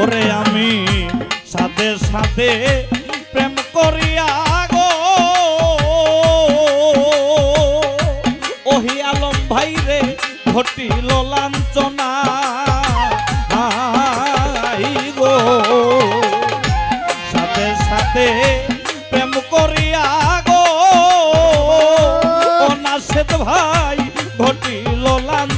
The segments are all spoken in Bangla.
ওরে আমি সাথে সাথে প্রেম করিয়া গো। আলম ভাই রে ঘটিল লাঞ্চনা গো। সাথে সাথে প্রেম করিয়া গো। অনাশেদ ভাই ঘটিল লাঞ্চ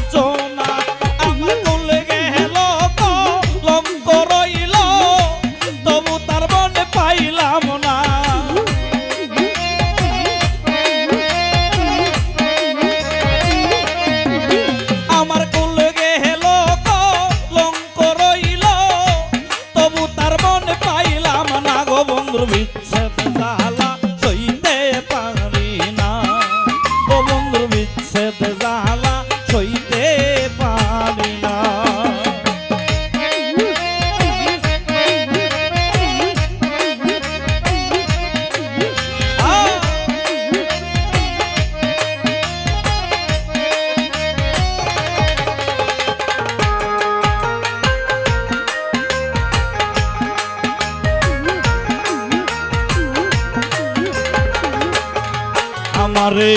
আরে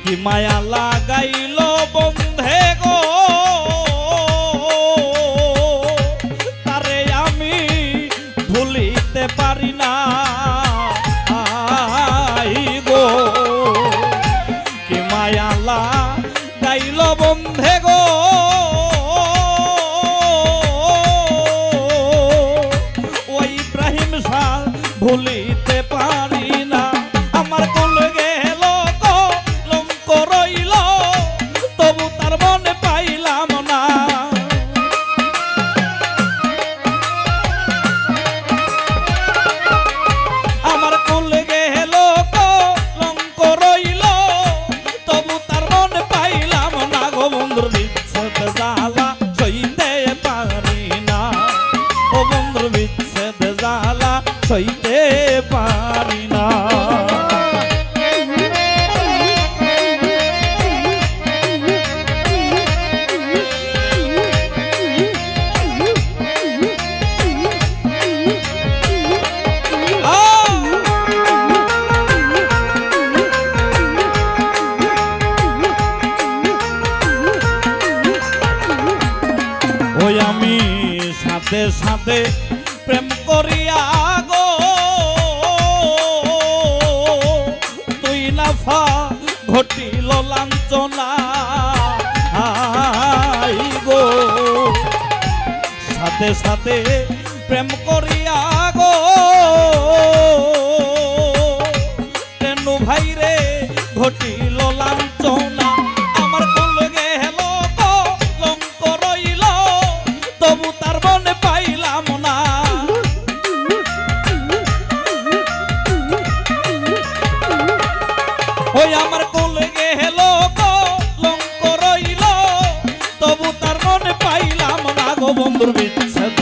কি মায়ালা সাথে প্রেম করিয়া গো। তুই নাফা ঘটিল লাঞ্চনা গো। সাথে সাথে প্রেম করিয়া গো। তেনু ভাইরে ঘটিল লাঞ্চনা tudo bem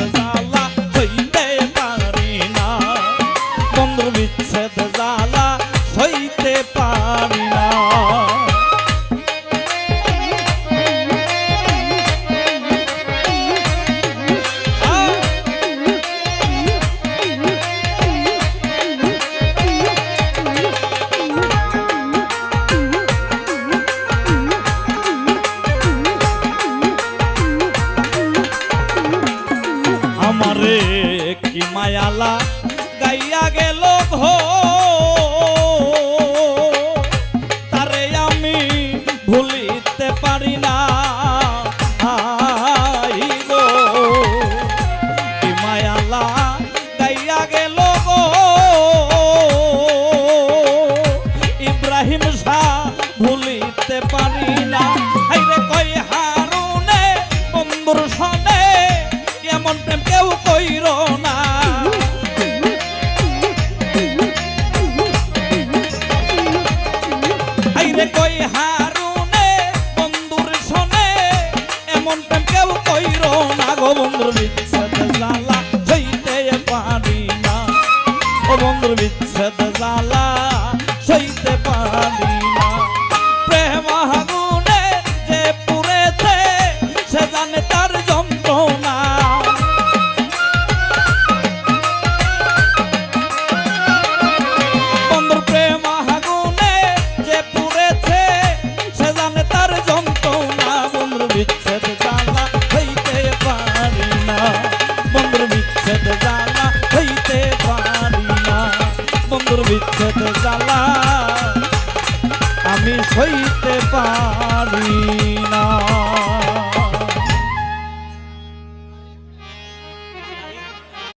সনে এমন প্রেম কেউ কইর না। হাইরে কই হারুনে, বন্ধুর সনে এমন প্রেম কেউ কইর না গো বন্ধুর বিচ্ছেদ হইতে পারি না। ও বন্ধুর বিচ্ছেদ বন্ধুর বিচ্ছেদ জ্বালা। আমি সইতে পারি না।